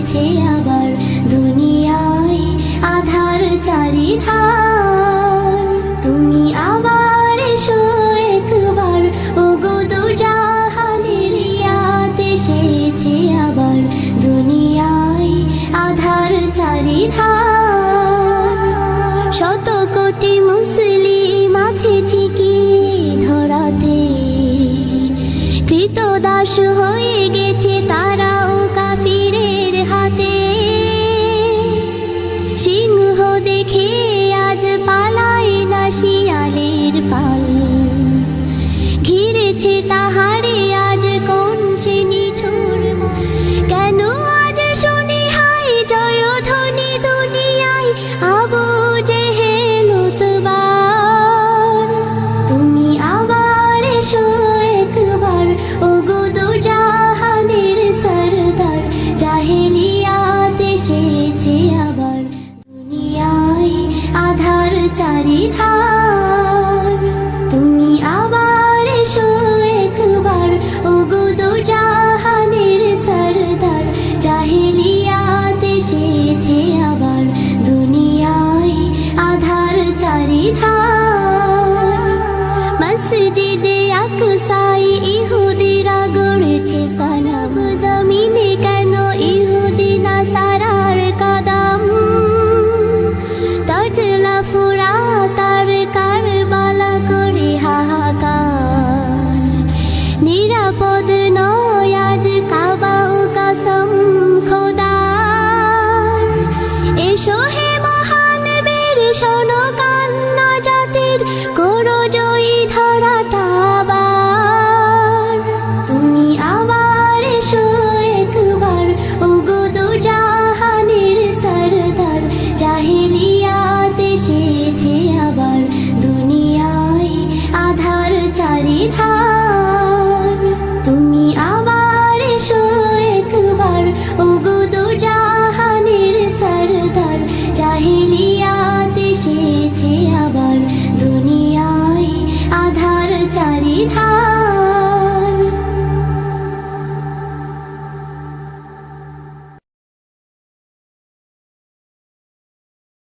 হয়েছে আবার দুনিয়ায় আধার চারিধার। তুমি আবার এসো একবার ও গো দুজাহানের ইয়াদ এসেছে আবার দুনিয়ায় আধার চারিধার। শত কোটি মুসলিম আছে ঘিরেছে তাহারে আজ কোন শ্রেণি ছোর কেন আজ শুনি হাই জয় ধ্বনি দুনিয়ায় আবু জেহেল উতবার তুমি আবার এসো একবার ও গো দু জাহানের সরদার। জাহেলিয়াত এসেছে আবার, দুনিয়ায় আধার চারিধার। এসো হে ทาง